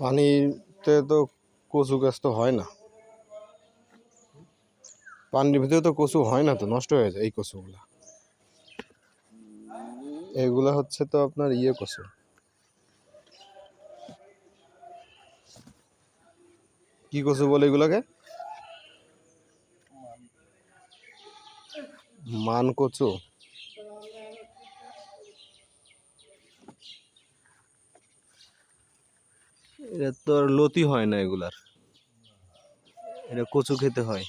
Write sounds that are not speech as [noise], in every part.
পানিতে তো কচু গাছ তো হয় না। পানির ভিতরে তো কচু হয় না তো, নষ্ট হয়ে যায় এই কচুগুলা। এগুলা হচ্ছে তো আপনার ইয়ে কচু। কি কচু বলে এগুলাকে? মান কচু। এটা তো আর লতি হয় না এগুলার। এটা কচু খেতে হয়।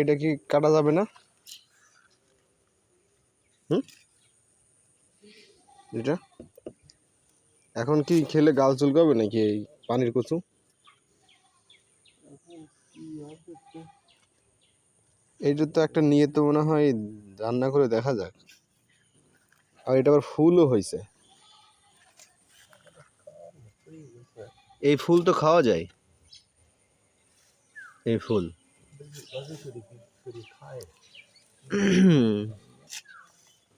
এট- কি কাটা যাবে না? হুম? এটা? এখন কি খেলে গাল চুলকাবে নাকি এই পানির কচু? এইটা তো একটা নিয়ে তো মনে হয় রান্না করে দেখা যাক। আর এটা আবার ফুলও হয়েছে। এই ফুল তো খাওয়া যায়। এই ফুল। [clears throat]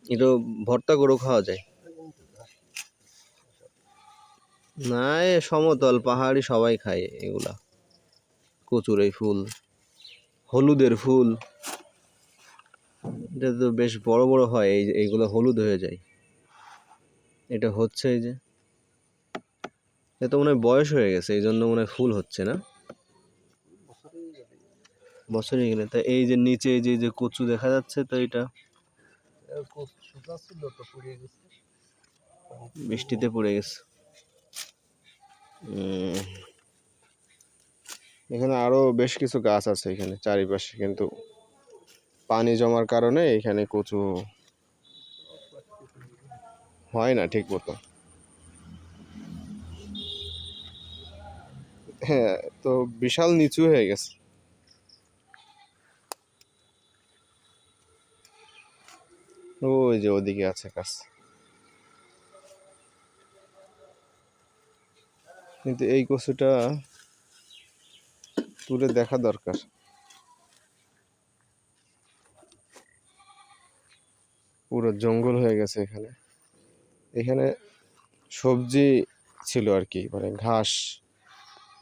এটা ভর্তা করেও খাওয়া যায়। না, এ সমতল, পাহাড়ি সবাই খায় এগুলা। কচুর এই ফুল, হলুদের ফুল। এটা তো বেশ বড় বড় হয়। এই এইগুলো হলুদ হয়ে যায়। এটা হচ্ছে এই যে, এটা মনে হয় বয়স হয়ে গেছে, এই জন্য মনে হয় ফুল হচ্ছে না? বছরে গেলে। তা এই যে নিচে যে যে কচু দেখা যাচ্ছে, তো এটা বৃষ্টিতে পড়ে গেছে। এখানে আরও বেশ কিছু গাছ আছে এখানে, চারিপাশে, কিন্তু পানি জমার কারণে এখানে কচু হয় না ঠিক মতো। হ্যাঁ তো বিশাল নিচু হয়ে গেছে। ওই যে ওদিকে আছে গাছ। কিন্তু এই কচুটা তুলে দেখা দরকার। পুরো জঙ্গল হয়ে গেছে এখানে। এখানে সবজি ছিল আর কি মানে ঘাস,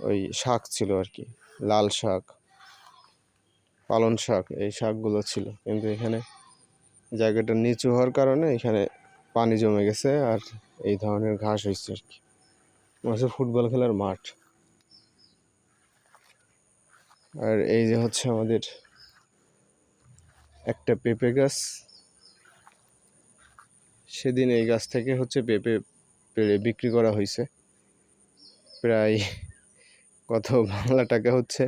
ওই শাক ছিল আর কি, লাল শাক পালন শাক, এই শাকগুলো ছিল। কিন্তু এখানে জায়গাটা নিচু হওয়ার কারণে এখানে পানি জমে গেছে আর এই ধরনের ঘাস হয়েছে আর কি। হচ্ছে ফুটবল খেলার মাঠ। আর এই যে হচ্ছে আমাদের একটা পেঁপে গাছ। সেদিন এই গাছ থেকে হচ্ছে পেঁপে পেড়ে বিক্রি করা হয়েছে। প্রায় কত বাংলা টাকা হচ্ছে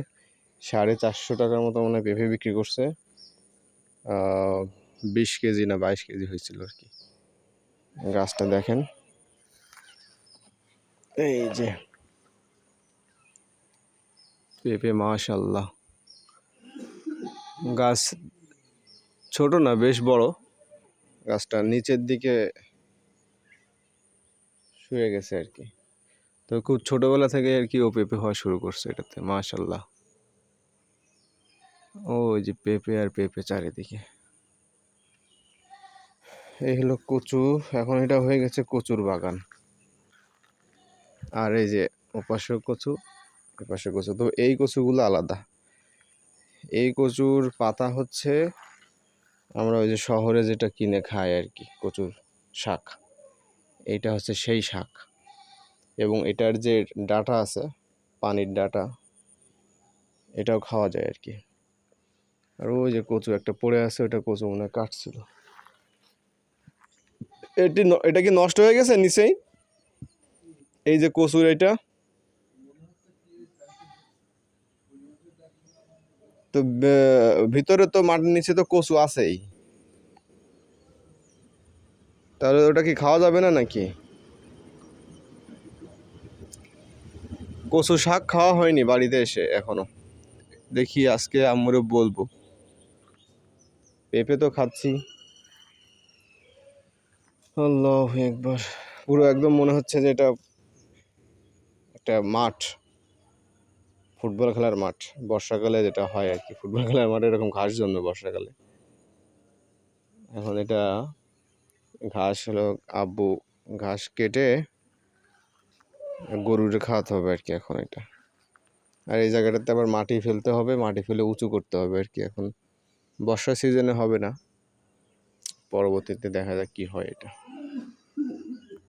সাড়ে চারশো টাকার মতো মনে হয় পেঁপে বিক্রি করছে। বিশ কেজি না বাইশ কেজি হয়েছিল আর কি। গাছটা দেখেন। এই যে পেঁপে মাশাল্লাহ গাছ ছোট না, বেশ বড়। গাছটা নিচের দিকে শুয়ে গেছে আর কি। তো খুব ছোটবেলা থেকে আর কি ও পেঁপে হওয়া শুরু করছে এটাতে মাশাল্লাহ ওই যে পেঁপে আর পেঁপে চারিদিকে। এই হলো কচু, এখন এটা হয়ে গেছে কচুর বাগান। আর এই যে ওপাশে কচু এপাশে কচু, তো এই কচুগুলো আলাদা। এই কচুর পাতা হচ্ছে আমরা ওই যে শহরে যেটা কিনে খাই আর কি, কচুর শাক, এইটা হচ্ছে সেই শাক। এবং এটার যে ডাটা আছে, পানির ডাটা, এটাও খাওয়া যায় আর কি। আর ওই যে কচু একটা পড়ে আছে ওটা কচু মনে হয় কাটছিল। এটি এটা কি নষ্ট হয়ে গেছে নিচেই? এই যে কচুর এটা তো ভিতরে তো মাটির নিচে তো কচু আছেই। তাহলে ওটা কি খাওয়া যাবে না নাকি? কচু শাক খাওয়া হয়নি বাড়িতে এসে এখনও। দেখি আজকে আম্মুরে বলব। পেঁপে তো খাচ্ছি। একবার। পুরো একদম মনে হচ্ছে যে এটা একটা মাঠ। ফুটবল খেলার মাঠ। বর্ষাকালে যেটা হয় আর কি, ফুটবল খেলার মাঠে এরকম ঘাস জন্মে বর্ষাকালে। এখন এটা ঘাস হলো আব্বু, ঘাস কেটে গরুর খাওয়াতে হবে আর কি এখন এটা। আর এই জায়গাটাতে আবার মাটি ফেলতে হবে, মাটি ফেলে উঁচু করতে হবে আর কি এখন। বর্ষা সিজনে হবে না, পরবর্তীতে দেখা যাক কি হয় এটা।